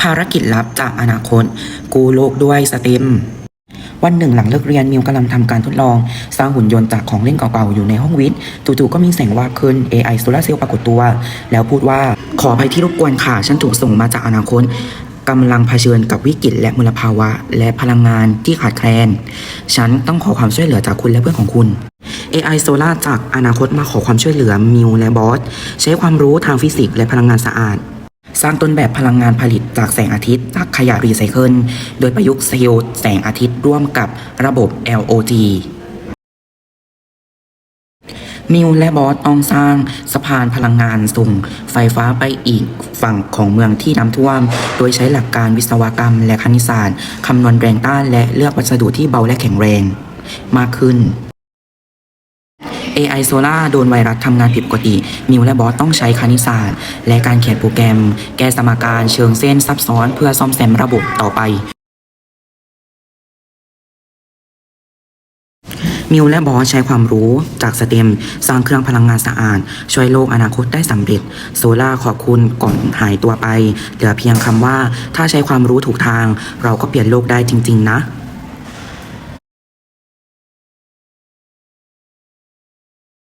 ภารกิจลับจากอนาคต กู้โลกด้วยสเต็มวันหนึ่งหลังเลิกเรียนมิวกำลังทำการทดลอง สร้างหุ่นยนต์จากของเล่นเก่าๆอยู่ในห้องวิทย์จู่ๆก็มีแสงวาบขึ้น AI โซลาเซลล์ปรากฏตัว แล้วพูดว่าขออภัยที่รบกวนค่ะ ฉันถูกส่งมาจากอนาคตกำลังเผชิญกับวิกฤตและมลภาวะ และพลังงานที่ขาดแคลน ฉันต้องขอความช่วยเหลือจากคุณและเพื่อนของคุณ AI Solar จากอนาคตมาขอความช่วยเหลือมิวและบอสใช้ความรู้ทางฟิสิกส์และพลังงานสะอาด สร้างต้นแบบพลังงานผลิตจากแสงอาทิตย์จากขยะรีไซเคิล โดยประยุกต์เซลล์แสงอาทิตย์ร่วมกับระบบ LOG มิวและบอสต้องสร้างสะพานพลังงานส่งไฟฟ้าไปอีกฝั่งของเมืองที่น้ำท่วม โดยใช้หลักการวิศวกรรมและคณิตศาสตร์คำนวณแรงต้านและเลือกวัสดุที่เบาและแข็งแรง มากขึ้น AI Solar โดนไวรัสทำงานผิดปกติ มิวและบอสต้องใช้คณิตศาสตร์ และการเขียนโปรแกรม แก้สมการเชิงเส้นซับซ้อนเพื่อซ่อมแซมระบบต่อไป มิวและบอสใช้ความรู้จากสเต็ม สร้างเครื่องพลังงานสะอาด ช่วยโลกอนาคตได้สำเร็จ โซล่าขอบคุณก่อนหายตัวไป เหลือเพียงคำว่าถ้าใช้ความรู้ถูกทาง เราก็เปลี่ยนโลกได้จริง ๆ นะ